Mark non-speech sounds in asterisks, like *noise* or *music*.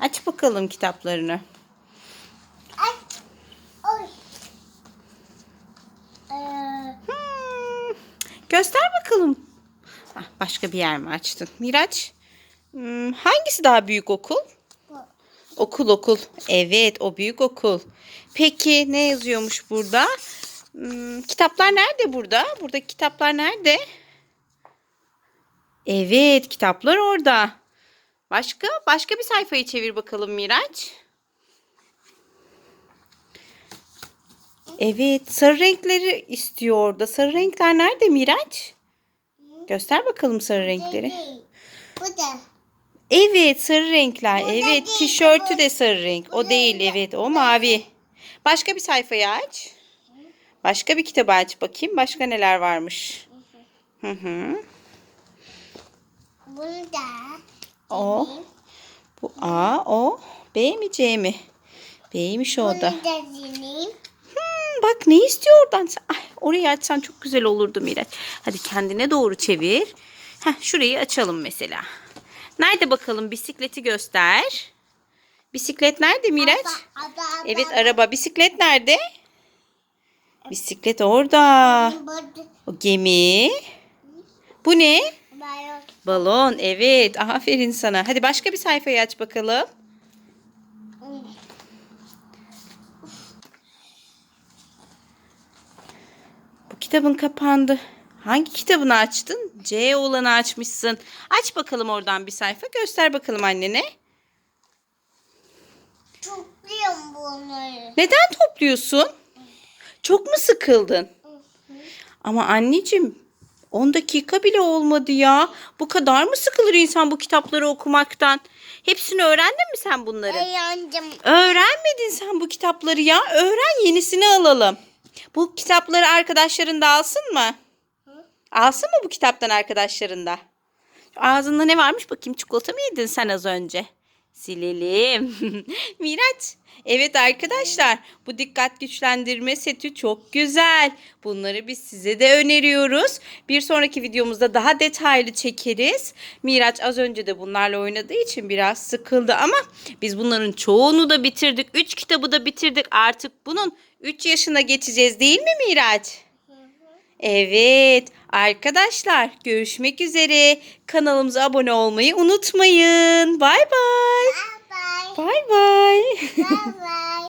Aç bakalım kitaplarını. Ay. Oy. Ee, Hmm, Göster bakalım. Ah, başka bir yer mi açtın? Miraç, hmm, hangisi daha büyük okul? bu. Okul okul. Evet o büyük okul. Peki ne yazıyormuş burada? Hmm, kitaplar nerede burada? Buradaki kitaplar nerede? Evet kitaplar orada. Başka? Başka bir sayfayı çevir bakalım Miraç. Evet sarı renkleri istiyor orada. Sarı renkler nerede Miraç? Göster bakalım sarı renkleri. Bu da. Evet sarı renkler. Bu Evet değil, tişörtü bu- de sarı renk. bu O değil değil. evet o mavi. Başka bir sayfayı aç. Başka bir kitabı aç bakayım. Başka neler varmış. Hı hı. Bunu da. O. Bu A o. B mi C mi? B'ymiş o da. Hmm, bak ne istiyor oradan? Ay, orayı açsan çok güzel olurdu Miraç. Hadi kendine doğru çevir. Heh, şurayı açalım mesela. Nerede bakalım bisikleti göster. Bisiklet nerede Miraç? Ada, ada. Evet araba. Bisiklet nerede? Bisiklet orada. O gemi. Bu ne? Balon. Evet. Aferin sana. Hadi başka bir sayfayı aç bakalım. Bu kitabın kapandı. Hangi kitabını açtın? C olanı açmışsın. Aç bakalım oradan bir sayfa. Göster bakalım annene. Topluyorum bunları. Neden topluyorsun? Çok mu sıkıldın? Ama anneciğim 10 dakika bile olmadı ya. Bu kadar mı sıkılır insan bu kitapları okumaktan? Hepsini öğrendin mi sen bunları? Eğlendim. Öğrenmedin sen bu kitapları ya. Öğren yenisini alalım. Bu kitapları arkadaşların da alsın mı? Alsın mı bu kitaptan arkadaşların da? Ağzında ne varmış bakayım çikolata mı yedin sen az önce? Silelim. *laughs* Miraç. Evet arkadaşlar bu dikkat güçlendirme seti çok güzel. Bunları biz size de öneriyoruz. Bir sonraki videomuzda daha detaylı çekeriz. Miraç az önce de bunlarla oynadığı için biraz sıkıldı ama biz bunların çoğunu da bitirdik. 3 kitabı da bitirdik. Artık bunun 3 yaşına geçeceğiz değil mi Miraç? Evet arkadaşlar görüşmek üzere. Kanalımıza abone olmayı unutmayın. Bay bay. Bay bay. Bye bye.